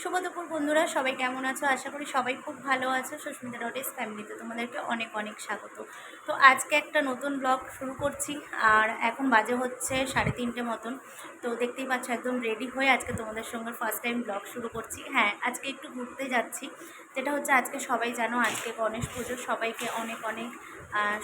শুভ দুপুর বন্ধুরা, সবাই কেমন আছো? আশা করি সবাই খুব ভালো আছো। সুস্মিতা ডটেস ফ্যামিলিতে তোমাদেরকে অনেক অনেক স্বাগত। তো আজকে একটা নতুন ব্লগ শুরু করছি, আর এখন বাজে হচ্ছে সাড়ে তিনটে মতন। তো দেখতেই পাচ্ছ একদম রেডি হয়ে আজকে তোমাদের সঙ্গে ফার্স্ট টাইম ব্লগ শুরু করছি। হ্যাঁ আজকে একটু ঘুরতে যাচ্ছি। যেটা হচ্ছে, আজকে সবাই জানো, আজকে গণেশ পুজো, সবাইকে অনেক অনেক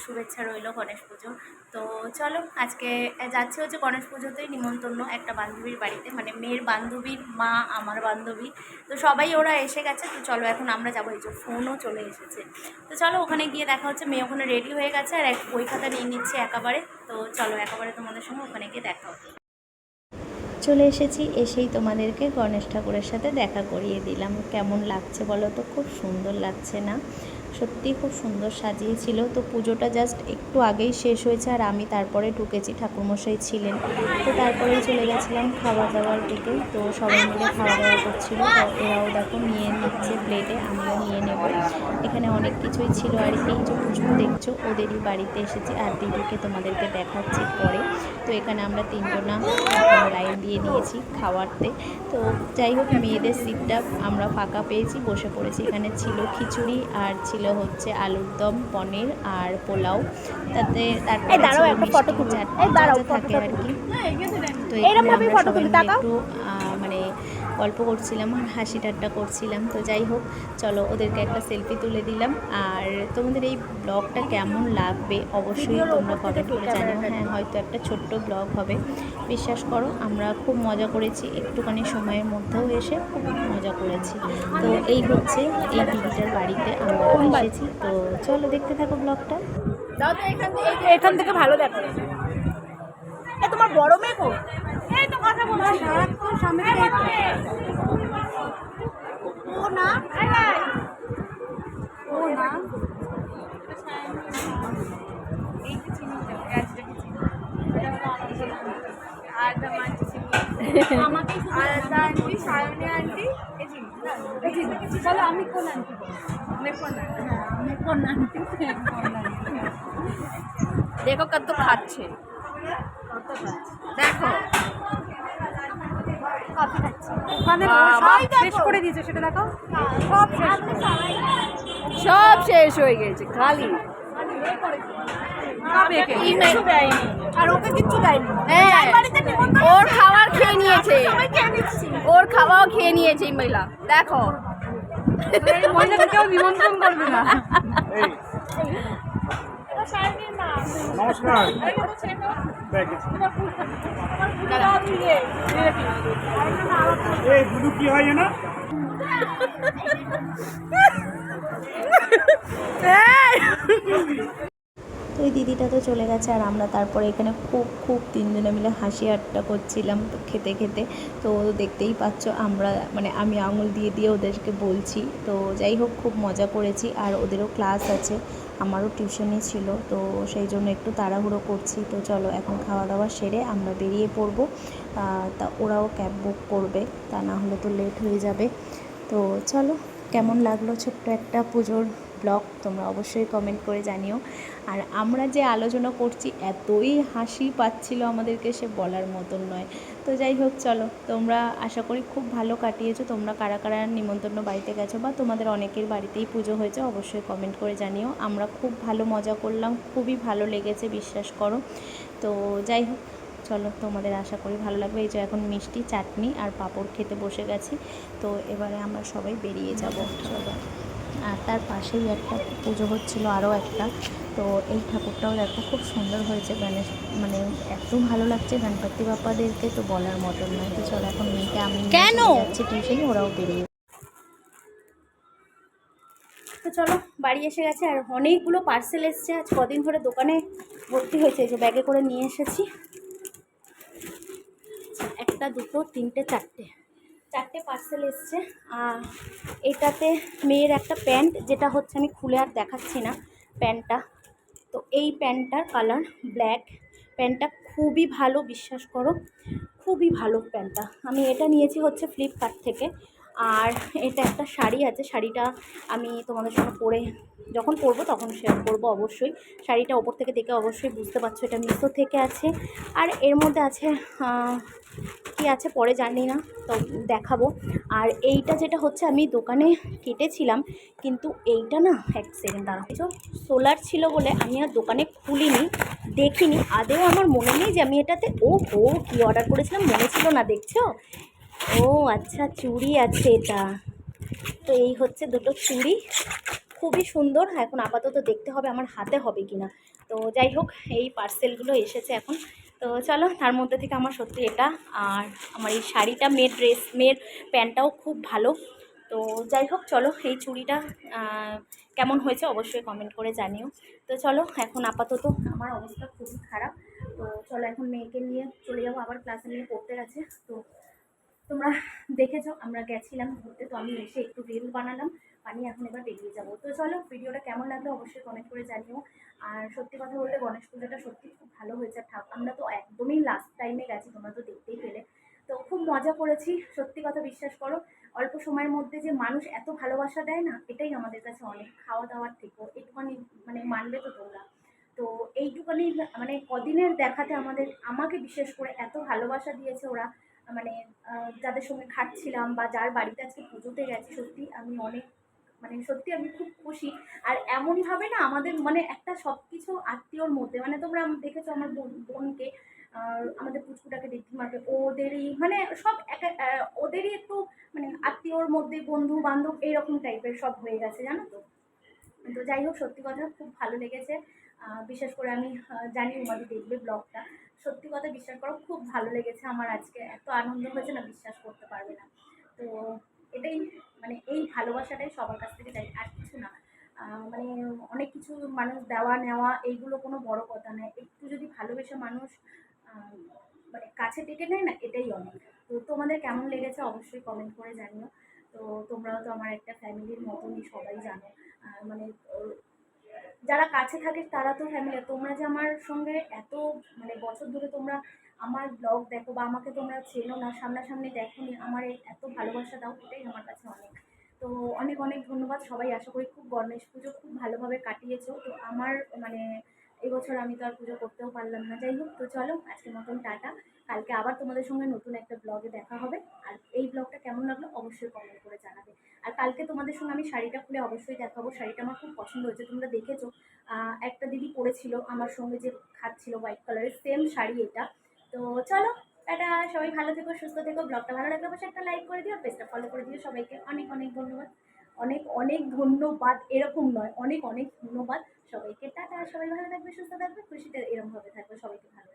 শুভেচ্ছা রইল গণেশ পুজো। তো চলো, আজকে যাচ্ছি হচ্ছে গণেশ পুজোতেই নিমন্ত্রণ একটা বান্ধবীর বাড়িতে মানে মেয়ের বান্ধবীর মা, আমার বান্ধবী। তো সবাই ওরা এসে গেছে, তো চলো এখন আমরা যাব, এই যে ফোনও চলে এসেছে। তো চলো, ওখানে গিয়ে দেখা হচ্ছে, মেয়ে ওখানে রেডি হয়ে গেছে, আর এক বই খাতা নিয়ে নিচ্ছে একেবারে। তো চলো, একেবারে তোমাদের সঙ্গে ওখানে গিয়ে দেখা হবে। চলে এসেছি, এসেই তোমাদেরকে গণেশ ঠাকুরের সাথে দেখা করিয়ে দিলাম। কেমন লাগছে বলো তো? খুব সুন্দর লাগছে না? সত্যি খুব সুন্দর সাজিয়েছিল। তো পুজোটা জাস্ট একটু আগেই শেষ হয়েছে আর আমি তারপরে ঢুকেছি, ঠাকুরমশাই ছিলেন। তো তারপরেই চলে গেছিলাম খাওয়া দাওয়ার দিকে। তো সবাই মিলে খাওয়া দাওয়া করছিল এরাও দেখো নিয়ে নিচ্ছে প্লেটে আমিও নিয়ে নেব। এখানে অনেক কিছুই ছিল আর এই যে পুষ্প দেখছ, ওদেরই বাড়িতে এসেছি আর দিদিকে তোমাদেরকে দেখাচ্ছি পরে। তো এখানে আমরা তিনজনা লাইন দিয়ে নিয়েছি খাওয়ারতে তো যাই হোক, মেয়েদের সিটটা আমরা ফাঁকা পেয়েছি, বসে পড়েছি। এখানে ছিল খিচুড়ি আর ছিল হচ্ছে আলুর দম পনির আর পোলাও তাতে তারপরে ফটো দাঁড়াও, ছিল একটা মিষ্টি তুলি। দাঁড়াও, থাকে আর কি তো এরকম ভাবে ফটো তুলি, তাকাও। গল্প করছিলাম আর হাসি ঠাট্টা করছিলাম। তো যাই হোক চলো ওদেরকে একটা সেলফি তুলে দিলাম। আর তোমাদের এই ব্লগটা কেমন লাগবে অবশ্যই তোমরা কমেন্ট করে জানাও। হ্যাঁ হয়তো একটা ছোট্ট ব্লগ হবে। বিশ্বাস করো আমরা খুব মজা করেছি। একটুখানি সময়ের মধ্যেও এসে খুব মজা করেছি। তো এই হচ্ছে এই দিদিটার বাড়িতে আমরা এসেছি। তো চলো দেখতে থাকো ব্লগটা এখান থেকে এই- এখান থেকে ভালো দেখো। তোমার বড় মেয়ে কো এই তো কথা বলছি। সারাক্ষণ সামনে থেকে ও না ও না চলো আমি কোন আন্টি কোন আন্টি দেখো কত খাচ্ছে। দেখো। ওখানে সব শেষ করে দিয়েছে সেটা দেখো সব শেষ হয়ে গেছে। খালি। আর ওকে কিচ্ছু দেয়নি। হ্যাঁ। ওর খাবার খেয়ে নিয়েছে। ওর খাওয়াও খেয়ে নিয়েছে এই মহিলা। দেখো। মহিলাকে কেউ নিমন্ত্রণ করবে না। নমস্কার। এই গুলু কি হয় না তো ওই দিদিটা তো চলে গেছে আর আমরা তারপরে এখানে খুব খুব তিনজনে মিলে হাসি আটটা করছিলাম তো খেতে খেতে। তো দেখতেই পাচ্ছ আমরা মানে আমি আঙুল দিয়ে দিয়ে ওদেরকে বলছি। তো যাই হোক, খুব মজা করেছি আর ওদেরও ক্লাস আছে, আমারও টিউশনই ছিল। তো সেই জন্য একটু তাড়াহুড়ো করছি। তো চলো এখন খাওয়া দাওয়া সেরে আমরা বেরিয়ে পড়ব। তা ওরাও ক্যাব বুক করবে, তা না হলে তো লেট হয়ে যাবে। তো চলো, কেমন লাগল ছোট্ট একটা পুজোর ব্লগ তোমরা অবশ্যই কমেন্ট করে জানিও। আর আমরা যে আলোচনা করছি, এতই হাসি পাচ্ছিল আমাদেরকে সে বলার মতন নয়। তো যাই হোক, চলো, তোমরা আশা করি খুব ভালো কাটিয়েছো। তোমরা কারা কারা নিমন্ত্রণ বাড়িতে গেছো বা তোমাদের অনেকের বাড়িতেই পুজো হয়েছে, অবশ্যই কমেন্ট করে জানিও। আমরা খুব ভালো মজা করলাম, খুবই ভালো লেগেছে, বিশ্বাস করো। তো যাই হোক, চলো, তোমাদের আশা করি ভালো লাগবে। এই যে এখন মিষ্টি চাটনি আর পাঁপড় খেতে বসে গেছি। তো এবারে আমরা সবাই বেরিয়ে যাব। চলো। আর তার পাশেই একটা পুজো হচ্ছিল আরও একটা। তো এই ঠাকুরটাও দেখো খুব সুন্দর হয়েছে গণেশ মানে এত ভালো লাগছে গণপতি বাপ্পাদেরকে তো বলার মতন নয় তো চলো এখন মেয়েকে আমি কেন? যাচ্ছি টিউশনে ওরাও বেরিয়ে তো চলো বাড়ি এসে গেছে আর অনেকগুলো পার্সেল এসছে। আজ কদিন ধরে দোকানে ভর্তি হয়েছে যে ব্যাগে করে নিয়ে এসেছি। একটা দুটো তিনটে চারটে। চারটে পার্সেল এসছে। আর এটাতে মেয়ের একটা প্যান্ট যেটা হচ্ছে আমি খুলে আর দেখাচ্ছি না প্যান্টটা তো এই প্যান্টটার কালার ব্ল্যাক প্যান্টটা খুবই ভালো, বিশ্বাস করো, খুবই ভালো প্যান্টটা আমি এটা নিয়েছি হচ্ছে ফ্লিপকার্ট থেকে। আর এটা একটা শাড়ি আছে, শাড়িটা আমি তোমাদের সঙ্গে পরে যখন পরবো তখন শেয়ার করব অবশ্যই। শাড়িটা ওপর থেকে দেখে অবশ্যই বুঝতে পারছ এটা মিশো থেকে আছে। আর এর মধ্যে আছে কি আছে পরে জানি না, তো দেখাবো। আর এইটা যেটা হচ্ছে আমি দোকানে কেটেছিলাম, কিন্তু এইটা না, এক সেকেন্ড দাঁড়া সোলার ছিল বলে আমি আর দোকানে খুলিনি, দেখিনি। আদেও আমার মনে নেই যে আমি এটাতে ও হো কী অর্ডার করেছিলাম মনে ছিল না, দেখছ? ও আচ্ছা চুড়ি আছে এটা। তো এই হচ্ছে দুটো চুড়ি। খুবই সুন্দর। এখন আপাতত দেখতে হবে আমার হাতে হবে কি না তো যাই হোক, এই পার্সেলগুলো এসেছে এখন। তো চলো, তার মধ্যে থেকে আমার সত্যি এটা। আর আমার এই শাড়িটা, মেয়ের ড্রেস মেয়ের প্যান্টটাও খুব ভালো। তো যাই হোক, চলো, এই চুড়িটা কেমন হয়েছে অবশ্যই কমেন্ট করে জানিও। তো চলো, এখন আপাতত আমার অবস্থা খুবই খারাপ। তো চলো, এখন মেয়েকে নিয়ে চলে যাব। আবার ক্লাসে নিয়ে পড়তে গেছে। তো তোমরা দেখেছ, আমরা গেছিলাম ঘুরতে। তো আমি এসে একটু রিল বানালাম। বানিয়ে এখন এবার বেরিয়ে যাব। তো চলো ভিডিওটা কেমন লাগল অবশ্যই কমেন্ট করে জানিও। আর সত্যি কথা বলতে গণেশ পুজোটা সত্যি খুব ভালো হয়েছে। ঠাক, আমরা তো একদমই লাস্ট টাইমে গেছি, তোমরা তো দেখতেই পেলে। তো খুব মজা করেছি, সত্যি কথা বিশ্বাস করো। অল্প সময়ের মধ্যে যে মানুষ এত ভালোবাসা দেয় না, এটাই আমাদের কাছে অনেক খাওয়া দাওয়ার থেকেও একটুখানি মানে মানবে তো তোমরা। তো এইটুখানি মানে কদিনের দেখাতে আমাদের, আমাকে বিশেষ করে এত ভালোবাসা দিয়েছে ওরা। মানে যাদের সঙ্গে খাচ্ছিলাম বা যার বাড়িতে আজকে পুজোতে গেছি, সত্যি আমি অনেক মানে সত্যি আমি খুব খুশি। আর এমনভাবে না আমাদের মানে একটা সব কিছু আত্মীয়র মধ্যে মানে তোমরা দেখেছ আমার বোন, বোনকে আমাদের পুচকুটাকে দিদিমাকে ওদেরই মানে সব এক ওদেরই একটু মানে আত্মীয়র মধ্যে বন্ধু বান্ধব এইরকম টাইপের সব হয়ে গেছে, জানো তো? তো যাই হোক, সত্যি কথা খুব ভালো লেগেছে। বিশেষ করে আমি জানি উমাদি দেখবে ব্লগটা। সত্যি কথা বিশ্বাস করো, খুব ভালো লেগেছে আমার আজকে। এত আনন্দ হয়েছে না, বিশ্বাস করতে পারবে না। তো এটাই মানে এই ভালোবাসাটাই সবার কাছ থেকে চাই, আর কিছু না। মানে অনেক কিছু মানুষ দেওয়া নেওয়া, এইগুলো কোনো বড় কথা নয়। একটু যদি ভালোবেসে মানুষ মানে কাছে টেকে নেয় না, এটাই অনেক। তো তোমাদের কেমন লেগেছে অবশ্যই কমেন্ট করে জানিও। তো তোমরাও তো আমার একটা ফ্যামিলির মতনই সবাই জানো। মানে যারা কাছে থাকে তারা তো ফ্যামিলি। তোমরা যে আমার সঙ্গে এত মানে বছর ধরে তোমরা আমার ব্লগ দেখো বা আমাকে তোমরা চেনো না, সামনাসামনি দেখো নি আমার এত ভালোবাসা দাও, এটাই আমার কাছে অনেক। তো অনেক অনেক ধন্যবাদ সবাই, আশা করি খুব গণেশ পুজো খুব ভালোভাবে কাটিয়েছো। তো আমার মানে এবছর আমি তো আর পুজো করতেও পারলাম না। যাই হোক, তো চলো আজকের মতন টাটা। কালকে আবার তোমাদের সঙ্গে নতুন একটা ব্লগে দেখা হবে। আর এই ব্লগটা কেমন লাগল অবশ্যই কমেন্ট করে জানাবে। আর কালকে তোমাদের সঙ্গে আমি শাড়িটা খুলে অবশ্যই দেখাবো। শাড়িটা আমার খুব পছন্দ হয়েছে, তোমরা দেখেছ। একটা দিদি পরেছিল আমার সঙ্গে যে খাচ্ছিল হোয়াইট কালারের সেম শাড়ি এটা। তো চলো, টাটা, সবাই ভালো থেকো, সুস্থ থেকো, ব্লগটা ভালো লাগলে অবশ্যই একটা লাইক করে দিও, পেজটা ফলো করে দিও, সবাইকে অনেক অনেক ধন্যবাদ। অনেক অনেক ধন্যবাদ, এরকম নয়, অনেক অনেক ধন্যবাদ সবাইকে। টাটা, সবাই ভালো থাকবে, সুস্থ থাকবে, খুশিতে এরকমভাবে থাকবে, সবাইকে ভালো